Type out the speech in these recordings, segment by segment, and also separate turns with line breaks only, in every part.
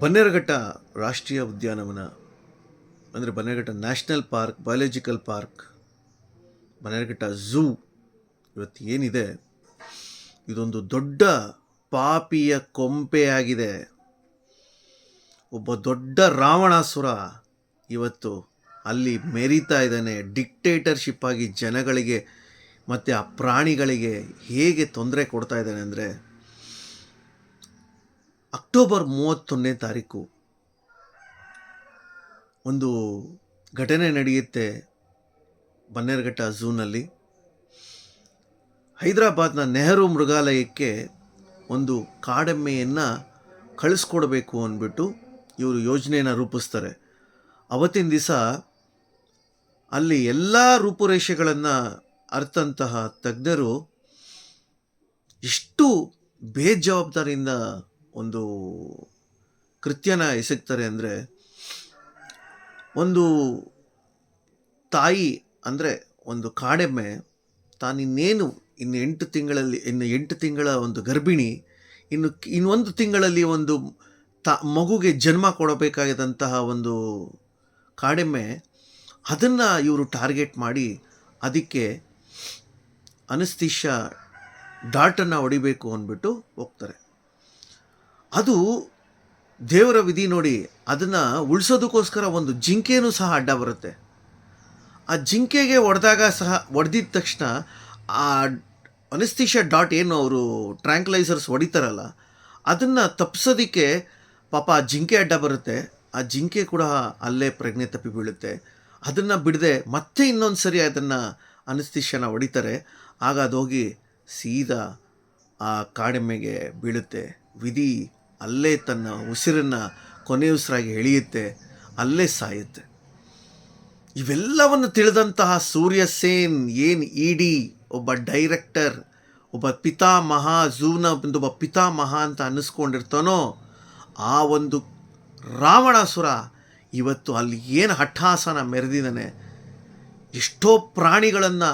ಬನ್ನೇರಘಟ್ಟ ರಾಷ್ಟ್ರೀಯ ಉದ್ಯಾನವನ, ಅಂದರೆ Bannerghatta national park, biological park, Bannerghatta zoo ಇವತ್ತು ಏನಿದೆ? ಇದೊಂದು ದೊಡ್ಡ ಪಾಪಿಯ ಕೊಂಪೆಯಾಗಿದೆ. ಒಬ್ಬ ದೊಡ್ಡ ರಾವಣಾಸುರ ಇವತ್ತು ಅಲ್ಲಿ ಮೆರೀತಾ ಇದ್ದಾನೆ. ಡಿಕ್ಟೇಟರ್ಶಿಪ್ ಆಗಿ ಜನಗಳಿಗೆ ಮತ್ತು ಆ ಪ್ರಾಣಿಗಳಿಗೆ ಹೇಗೆ ತೊಂದರೆ ಕೊಡ್ತಾ ಇದ್ದಾನೆ ಅಂದರೆ ಅಕ್ಟೋಬರ್ ಮೂವತ್ತೊಂದನೇ ತಾರೀಕು ಒಂದು ಘಟನೆ ನಡೆಯುತ್ತೆ ಬನ್ನೇರಘಟ್ಟ ಝೂನಲ್ಲಿ. ಹೈದರಾಬಾದ್ನ ನೆಹರು ಮೃಗಾಲಯಕ್ಕೆ ಒಂದು ಕಾಡೆಮ್ಮೆಯನ್ನು ಕಳಿಸ್ಕೊಡ್ಬೇಕು ಅಂದ್ಬಿಟ್ಟು ಇವರು ಯೋಜನೆಯನ್ನು ರೂಪಿಸ್ತಾರೆ. ಅವತ್ತಿನ ದಿವಸ ಅಲ್ಲಿ ಎಲ್ಲ ರೂಪುರೇಷೆಗಳನ್ನು ಅರ್ಥಂತಹ ತಜ್ಞರು ಎಷ್ಟು ಬೇಜವಾಬ್ದಾರಿಯಿಂದ ಒಂದು ಕೃತ್ಯನ ಎಸಗ್ತಾರೆ ಅಂದರೆ ಒಂದು ತಾಯಿ ಅಂದರೆ ಒಂದು ಕಾಡೆಮ್ಮೆ, ತಾನಿನ್ನೇನು ಇನ್ನು ಎಂಟು ತಿಂಗಳಲ್ಲಿ, ಇನ್ನು ಎಂಟು ತಿಂಗಳ ಒಂದು ಗರ್ಭಿಣಿ, ಇನ್ನು ಇನ್ನೊಂದು ತಿಂಗಳಲ್ಲಿ ಒಂದು ತ, ಮಗುಗೆ ಜನ್ಮ ಕೊಡಬೇಕಾದಂತಹ ಒಂದು ಕಾಡೆಮ್ಮೆ, ಅದನ್ನು ಇವರು ಟಾರ್ಗೆಟ್ ಮಾಡಿ ಅದಕ್ಕೆ ಅನಸ್ತಿಷ ಡಾಟನ್ನು ಹೊಡಿಬೇಕು ಅಂದ್ಬಿಟ್ಟು ಹೋಗ್ತಾರೆ. ಅದು ದೇವರ ವಿಧಿ ನೋಡಿ ಅದನ್ನು ಉಳಿಸೋದಕ್ಕೋಸ್ಕರ ಒಂದು ಜಿಂಕೆನೂ ಸಹ ಅಡ್ಡ ಬರುತ್ತೆ. ಆ ಜಿಂಕೆಗೆ ಹೊಡೆದಾಗ ಸಹ ಹೊಡೆದಿದ ತಕ್ಷಣ ಆ ಅನಿಸ್ತಿಷ ಡಾಟ್ ಏನು ಅವರು ಟ್ರ್ಯಾಂಕ್ಲೈಸರ್ಸ್ ಹೊಡಿತಾರಲ್ಲ, ಅದನ್ನು ತಪ್ಪಿಸೋದಕ್ಕೆ ಪಾಪ ಆ ಜಿಂಕೆ ಅಡ್ಡ ಬರುತ್ತೆ. ಆ ಜಿಂಕೆ ಕೂಡ ಅಲ್ಲೇ ಪ್ರಜ್ಞೆ ತಪ್ಪಿ ಬೀಳುತ್ತೆ. ಅದನ್ನು ಬಿಡದೆ ಮತ್ತೆ ಇನ್ನೊಂದು ಸರಿ ಅದನ್ನು ಅನಿಸ್ತಿಷನ ಹೊಡಿತಾರೆ. ಆಗ ಅದು ಹೋಗಿ ಸೀದಾ ಆ ಕಾಡೆಮ್ಮೆಗೆ ಬೀಳುತ್ತೆ. ವಿಧಿ ಅಲ್ಲೇ ತನ್ನ ಉಸಿರನ್ನು ಕೊನೆಯ ಉಸಿರಾಗಿ ಎಳೆಯುತ್ತೆ, ಅಲ್ಲೇ ಸಾಯುತ್ತೆ. ಇವೆಲ್ಲವನ್ನು ತಿಳಿದಂತಹ ಸೂರ್ಯ ಸೇನ್, ಏನು ಇಡಿ, ಒಬ್ಬ ಡೈರೆಕ್ಟರ್, ಒಬ್ಬ ಪಿತಾಮಹ ಝೂನ ಒಬ್ಬ ಪಿತಾಮಹ ಅಂತ ಅನ್ನಿಸ್ಕೊಂಡಿರ್ತಾನೋ, ಆ ಒಂದು ರಾವಣಾಸುರ ಇವತ್ತು ಅಲ್ಲಿ ಏನು ಹಠಾಸನ ಮೆರೆದಿದ್ದಾನೆ, ಎಷ್ಟೋ ಪ್ರಾಣಿಗಳನ್ನು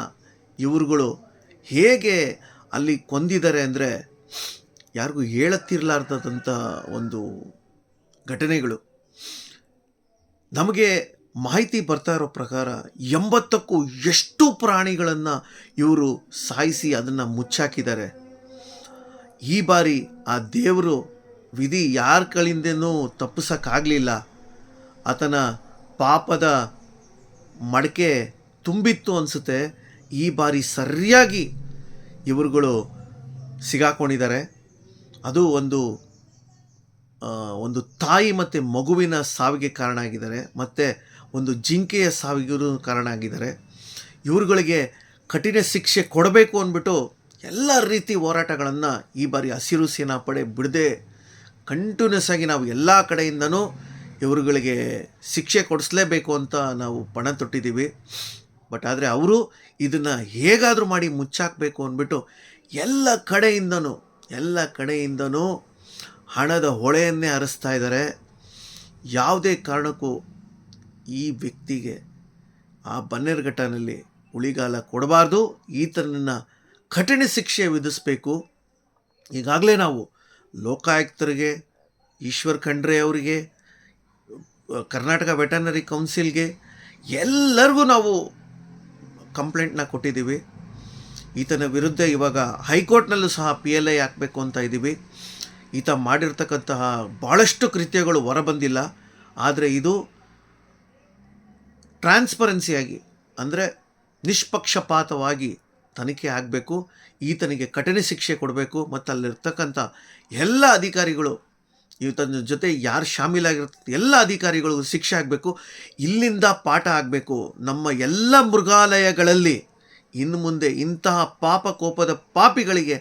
ಇವರುಗಳು ಹೇಗೆ ಅಲ್ಲಿ ಕೊಂದಿದ್ದಾರೆ ಅಂದರೆ ಯಾರಿಗೂ ಹೇಳತ್ತಿರಲಾರ್ದಂಥ ಒಂದು ಘಟನೆಗಳು. ನಮಗೆ ಮಾಹಿತಿ ಬರ್ತಾ ಇರೋ ಪ್ರಕಾರ ಎಂಬತ್ತಕ್ಕೂ ಎಷ್ಟು ಪ್ರಾಣಿಗಳನ್ನು ಇವರು ಸಾಯಿಸಿ ಅದನ್ನು ಮುಚ್ಚಾಕಿದ್ದಾರೆ. ಈ ಬಾರಿ ಆ ದೇವರು ವಿಧಿ ಯಾರ ಕಳಿಂದೇನೂ ತಪ್ಪಿಸೋಕ್ಕಾಗಲಿಲ್ಲ. ಆತನ ಪಾಪದ ಮಡಕೆ ತುಂಬಿತ್ತು ಅನಿಸುತ್ತೆ. ಈ ಬಾರಿ ಸರಿಯಾಗಿ ಇವರುಗಳು ಸಿಗಾಕೊಂಡಿದ್ದಾರೆ. ಅದು ಒಂದು ಒಂದು ತಾಯಿ ಮತ್ತು ಮಗುವಿನ ಸಾವಿಗೆ ಕಾರಣ ಆಗಿದ್ದಾರೆ, ಮತ್ತು ಒಂದು ಜಿಂಕೆಯ ಸಾವಿಗೂ ಕಾರಣ ಆಗಿದ್ದಾರೆ. ಇವರುಗಳಿಗೆ ಕಠಿಣ ಶಿಕ್ಷೆ ಕೊಡಬೇಕು ಅಂದ್ಬಿಟ್ಟು ಎಲ್ಲ ರೀತಿ ಹೋರಾಟಗಳನ್ನು ಈ ಬಾರಿ ಹಸಿರು ಸೇನಾ ಪಡೆ ಬಿಡದೆ ಕಂಟಿನ್ಯೂಸ್ ಆಗಿ ನಾವು ಎಲ್ಲ ಕಡೆಯಿಂದನೂ ಇವರುಗಳಿಗೆ ಶಿಕ್ಷೆ ಕೊಡಿಸ್ಲೇಬೇಕು ಅಂತ ನಾವು ಪಣ ತೊಟ್ಟಿದ್ದೀವಿ. ಬಟ್ ಆದರೆ ಅವರು ಇದನ್ನು ಹೇಗಾದರೂ ಮಾಡಿ ಮುಚ್ಚಾಕಬೇಕು ಅಂದ್ಬಿಟ್ಟು ಎಲ್ಲ ಕಡೆಯಿಂದನೂ ಎಲ್ಲ ಕಡೆಯಿಂದನೂ ಹಣದ ಹೊಳೆಯನ್ನೇ ಹರಿಸ್ತಾ ಇದ್ದಾರೆ. ಯಾವುದೇ ಕಾರಣಕ್ಕೂ ಈ ವ್ಯಕ್ತಿಗೆ ಆ ಬನ್ನೇರುಘಟ್ಟನಲ್ಲಿ ಉಳಿಗಾಲ ಕೊಡಬಾರ್ದು. ಈತನನ್ನು ಕಠಿಣ ಶಿಕ್ಷೆ ವಿಧಿಸಬೇಕು. ಈಗಾಗಲೇ ನಾವು ಲೋಕಾಯುಕ್ತರಿಗೆ, ಈಶ್ವರ್ ಖಂಡ್ರೆ ಅವರಿಗೆ, ಕರ್ನಾಟಕ ವೆಟರ್ನರಿ ಕೌನ್ಸಿಲ್ಗೆ ಎಲ್ಲರಿಗೂ ನಾವು ಕಂಪ್ಲೇಂಟ್ನ ಕೊಟ್ಟಿದ್ದೀವಿ. ಈತನ ವಿರುದ್ಧ ಇವಾಗ ಹೈಕೋರ್ಟ್ನಲ್ಲೂ ಸಹ ಪಿ ಎಲ್ ಐ ಹಾಕಬೇಕು ಅಂತ ಇದ್ದೀವಿ. ಈತ ಮಾಡಿರ್ತಕ್ಕಂತಹ ಭಾಳಷ್ಟು ಕೃತ್ಯಗಳು ಹೊರಬಂದಿಲ್ಲ. ಆದರೆ ಇದು ಟ್ರಾನ್ಸ್ಪರೆನ್ಸಿಯಾಗಿ ಅಂದರೆ ನಿಷ್ಪಕ್ಷಪಾತವಾಗಿ ತನಿಖೆ ಆಗಬೇಕು. ಈತನಿಗೆ ಕಠಿಣ ಶಿಕ್ಷೆ ಕೊಡಬೇಕು. ಮತ್ತು ಅಲ್ಲಿರ್ತಕ್ಕಂಥ ಎಲ್ಲ ಅಧಿಕಾರಿಗಳು, ಈತನ ಜೊತೆ ಯಾರು ಶಾಮೀಲಾಗಿರ್ತದೆ ಎಲ್ಲ ಅಧಿಕಾರಿಗಳು ಶಿಕ್ಷೆ ಆಗಬೇಕು. ಇಲ್ಲಿಂದ ಪಾಠ ಆಗಬೇಕು. ನಮ್ಮ ಎಲ್ಲ ಮೃಗಾಲಯಗಳಲ್ಲಿ ಇನ್ನು ಮುಂದೆ ಇಂತಹ ಪಾಪ ಕೋಪದ ಪಾಪಿಗಳಿಗೆ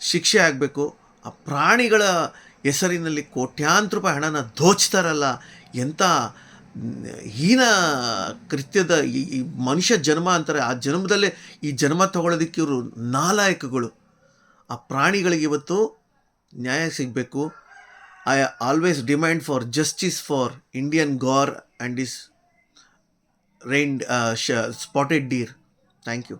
ಶಿಕ್ಷೆ ಆಗಬೇಕು. ಆ ಪ್ರಾಣಿಗಳ ಹೆಸರಿನಲ್ಲಿ ಕೋಟ್ಯಾಂತರ ರೂಪಾಯಿ ಹಣನ ದೋಚ್ತಾರಲ್ಲ, ಎಂಥ ಹೀನ ಕೃತ್ಯದ ಈ ಮನುಷ್ಯ ಜನ್ಮ ಅಂತಾರೆ, ಆ ಜನ್ಮದಲ್ಲೇ ಈ ಜನ್ಮ ತಗೊಳ್ಳೋದಕ್ಕೆ ಇವರು ನಾಲಾಯಕಗಳು. ಆ ಪ್ರಾಣಿಗಳಿಗೆ ಇವತ್ತು ನ್ಯಾಯ ಸಿಗಬೇಕು. I always demand for justice for Indian gaur and is rain spotted deer. Thank you.